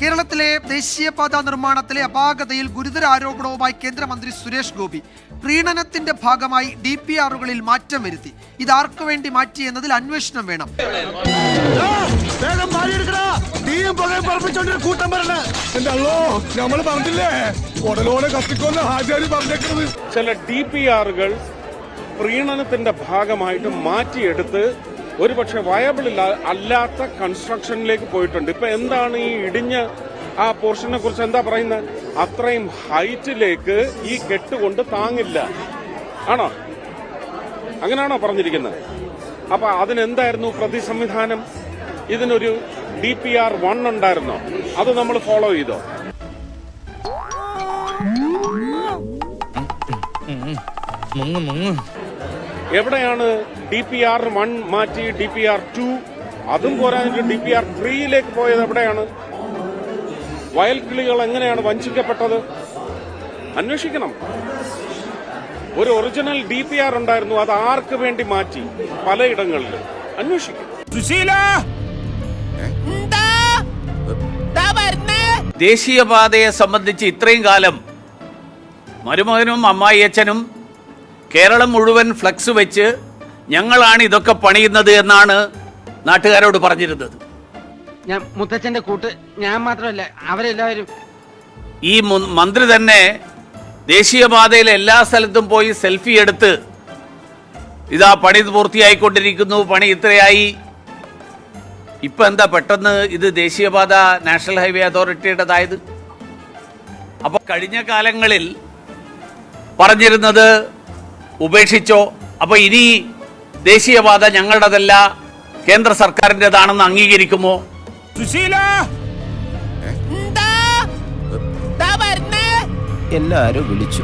കേരളത്തിലെ ദേശീയപാത നിർമ്മാണത്തിലെ അപാകതയിൽ ഗുരുതര ആരോപണവുമായി കേന്ദ്രമന്ത്രി സുരേഷ് ഗോപി പ്രീണനത്തിന്റെ ഭാഗമായി ഡി പി ആറുകളിൽ മാറ്റം വരുത്തി. ഇത് ആർക്കു വേണ്ടി മാറ്റി എന്നതിൽ അന്വേഷണം വേണം. ചില ഡി പി ആറുകൾ പ്രീണനത്തിന്റെ ഭാഗമായിട്ട് മാറ്റിയെടുത്ത് ഒരുപക്ഷെ വയബിൾ അല്ലാത്ത കൺസ്ട്രക്ഷനിലേക്ക് പോയിട്ടുണ്ട്. ഇപ്പൊ എന്താണ് ഈ ഇടിഞ്ഞ ആ പോർഷനെ കുറിച്ച് എന്താ പറയുന്നത്? അത്രയും ഹൈറ്റിലേക്ക് ഈ കെട്ടുകൊണ്ട് താങ്ങില്ല. ആണോ? അങ്ങനെയാണോ പറഞ്ഞിരിക്കുന്നത്? അപ്പൊ അതിനെന്തായിരുന്നു പ്രതി സംവിധാനം ഇതിനൊരു ഡി പി ആർ വൺ ഉണ്ടായിരുന്നോ? അത് നമ്മൾ ഫോളോ ചെയ്തോ? എവിടെയാണ് ഡി പി ആർ വൺ മാറ്റി ഡി പി ആർ ടു അതും പോരാഞ്ഞിട്ട് ഡി പി ആർ ത്രീയിലേക്ക് പോയത് എവിടെയാണ്? വയൽക്കിളികൾ എങ്ങനെയാണ് വഞ്ചിക്കപ്പെട്ടത്? അന്വേഷിക്കണം. ഒരു ഒറിജിനൽ ഡി പി ആർ ഉണ്ടായിരുന്നു അത് ആർക്ക് വേണ്ടി മാറ്റി? പലയിടങ്ങളിൽ അന്വേഷിക്കും. സുശീല! ദേശീയപാതയെ സംബന്ധിച്ച് ഇത്രയും കാലം മരുമകനും അമ്മായിയച്ഛനും കേരളം മുഴുവൻ ഫ്ലക്സ് വെച്ച് ഞങ്ങളാണ് ഇതൊക്കെ പണിയുന്നത് എന്നാണ് നാട്ടുകാരോട് പറഞ്ഞിരുന്നത്. ഞാൻ മുത്തച്ഛന്റെ കൂട്ട് ഞാൻ മാത്രമല്ല അവരെല്ലാവരും. ഈ മന്ത്രി തന്നെ ദേശീയപാതയിലെ എല്ലാ സ്ഥലത്തും പോയി സെൽഫി എടുത്ത് ഇതാ പണി പൂർത്തിയായിക്കൊണ്ടിരിക്കുന്നു പണി ഇത്രയായി. ഇപ്പൊ എന്താ പെട്ടെന്ന് ഇത് ദേശീയപാത നാഷണൽ ഹൈവേ അതോറിറ്റിയുടേതായത്? അപ്പൊ കഴിഞ്ഞ കാലങ്ങളിൽ പറഞ്ഞിരുന്നത് ഉപേക്ഷിച്ചോ? അപ്പോൾ ഇനി ദേശീയപാത ഞങ്ങളുടേതല്ല കേന്ദ്ര സർക്കാരിന്റെതാണെന്ന് അംഗീകരിക്കുമോ? സുശീല! എല്ലാരും വിളിച്ചു.